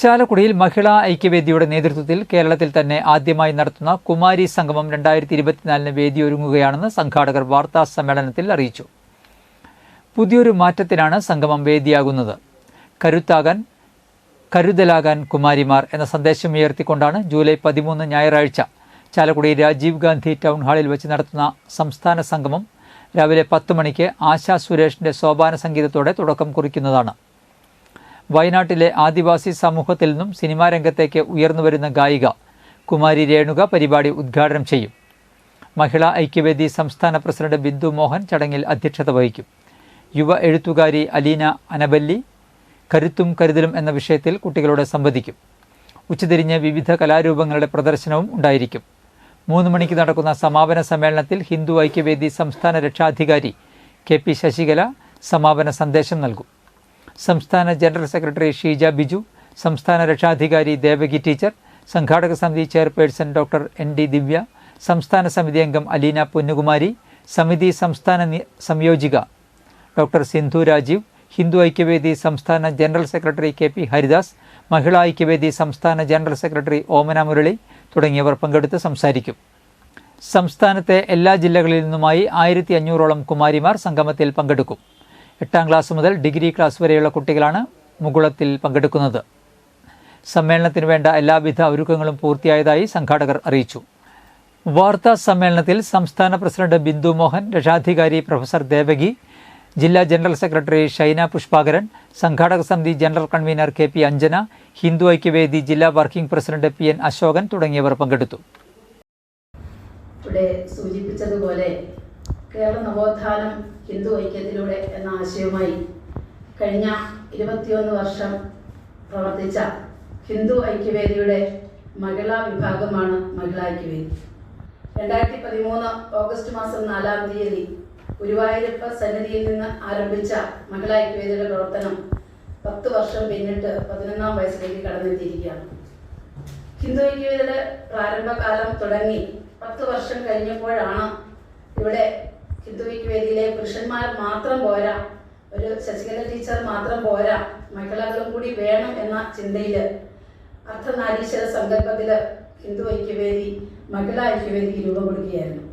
ചാലക്കുടിയിൽ മഹിളാ ഐക്യവേദിയുടെ നേതൃത്വത്തിൽ കേരളത്തിൽ തന്നെ ആദ്യമായി നടത്തുന്ന കുമാരി സംഗമം രണ്ടായിരത്തി ഇരുപത്തിനാലിന് വേദിയൊരുങ്ങുകയാണെന്ന് സംഘാടകർ വാർത്താ സമ്മേളനത്തിൽ അറിയിച്ചു. പുതിയൊരു മാറ്റത്തിനാണ് സംഗമം വേദിയാകുന്നത്. കരുത്താകാൻ കരുതലാകാൻ കുമാരിമാർ എന്ന സന്ദേശം ഉയർത്തിക്കൊണ്ടാണ് ജൂലൈ പതിമൂന്ന് ഞായറാഴ്ച ചാലക്കുടി രാജീവ് ഗാന്ധി ടൗൺ ഹാളിൽ വെച്ച് നടത്തുന്ന സംസ്ഥാന സംഗമം രാവിലെ പത്ത് മണിക്ക് ആശാ സുരേഷിന്റെ സോപാന സംഗീതത്തോടെ തുടക്കം കുറിക്കുന്നതാണ്. വയനാട്ടിലെ ആദിവാസി സമൂഹത്തിൽ നിന്നും സിനിമാ രംഗത്തേക്ക് ഉയർന്നുവരുന്ന ഗായിക കുമാരി രേണുക പരിപാടി ഉദ്ഘാടനം ചെയ്യും. മഹിളാ ഐക്യവേദി സംസ്ഥാന പ്രസിഡന്റ് ബിന്ദു മോഹൻ ചടങ്ങിൽ അധ്യക്ഷത വഹിക്കും. യുവ എഴുത്തുകാരി അലീന അനബല്ലി കരുത്തും കരുതലും എന്ന വിഷയത്തിൽ കുട്ടികളോട് സംവദിക്കും. ഉച്ചതിരിഞ്ഞ് വിവിധ കലാരൂപങ്ങളുടെ പ്രദർശനവും ഉണ്ടായിരിക്കും. മൂന്ന് മണിക്ക് നടക്കുന്ന സമാപന സമ്മേളനത്തിൽ ഹിന്ദു ഐക്യവേദി സംസ്ഥാന രക്ഷാധികാരി കെ പി ശശികല സമാപന സന്ദേശം നൽകും. സംസ്ഥാന ജനറൽ സെക്രട്ടറി ഷീജ ബിജു സംസ്ഥാന രക്ഷാധികാരി ദേവകി ടീച്ചർ സംഘാടക സമിതി chairperson doctor N D Divya സംസ്ഥാന സമിതി അംഗം അലീന പൊന്നുകുമാരി സമിതി സംസ്ഥാന സംയോജിക ഡോക്ടർ സിന്ധു രാജീവ് ഹിന്ദു ഐക്യവേദി സംസ്ഥാന general secretary K P Haridas Mahila Aikyavedi സംസ്ഥാന ജനറൽ സെക്രട്ടറി ഓമന മുരളി തുടങ്ങിയവർ പങ്കെടുത്ത് സംസാരിക്കും. സംസ്ഥാനത്തെ എല്ലാ ജില്ലകളിൽ നിന്നുമായി ആയിരത്തി അഞ്ഞൂറോളം കുമാരിമാർ സംഗമത്തിൽ പങ്കെടുക്കും. എട്ടാം ക്ലാസ് മുതൽ ഡിഗ്രി ക്ലാസ് വരെയുള്ള കുട്ടികളാണ് മുകുളത്തിൽ പങ്കെടുക്കുന്നത്. സമ്മേളനത്തിന് വേണ്ട എല്ലാവിധ ഒരുക്കങ്ങളും പൂർത്തിയായതായി സംഘാടകർ അറിയിച്ചു. വാർത്താ സമ്മേളനത്തിൽ സംസ്ഥാന പ്രസിഡന്റ് ബിന്ദു മോഹൻ രക്ഷാധികാരി പ്രൊഫസർ ദേവകി ജില്ലാ ജനറൽ സെക്രട്ടറി ഷൈന പുഷ്പാകരൻ സംഘാടക സമിതി general convenor K P Anjana Hindu Aikyavedi ജില്ലാ working president P N Ashokan തുടങ്ങിയവർ പങ്കെടുത്തു. ഇവിടെ സൂചിപ്പിച്ചതുപോലെ കേരള നവോത്ഥാനം ഹിന്ദു ഐക്യത്തിലൂടെ എന്ന ആശയവുമായി കഴിഞ്ഞ ഇരുപത്തിയൊന്ന് വർഷം പ്രവർത്തിച്ച ഹിന്ദു ഐക്യവേദിയുടെ മഹിളാ വിഭാഗമാണ് മഹിളാ ഐക്യവേദി. രണ്ടായിരത്തി പതിമൂന്ന് ഓഗസ്റ്റ് മാസം നാലാം തീയതി ഗുരുവായൂരപ്പ സന്നിധിയിൽ നിന്ന് ആരംഭിച്ച മഹിളാ ഐക്യവേദിയുടെ പ്രവർത്തനം പത്ത് വർഷം പിന്നിട്ട് പതിനൊന്നാം വയസ്സിലേക്ക് കടന്നെത്തിയിരിക്കുകയാണ്. ഹിന്ദു ഐക്യവേദിയുടെ പ്രാരംഭകാലം തുടങ്ങി പത്ത് വർഷം കഴിഞ്ഞപ്പോഴാണ് ഇവിടെ ഹിന്ദു വേദിയിലെ പുരുഷന്മാർ മാത്രം പോരാ. ഒരു ശശികല ടീച്ചർ മാത്രം പോരാ. മഹിളകളും കൂടി വേണം എന്ന ചിന്തയിൽ അർദ്ധനാരീശ്വര സങ്കല്പത്തിൽ ഹിന്ദു ഐക്യവേദി മഹിളാ ഐക്യവേദി രൂപം കൊടുക്കുകയായിരുന്നു.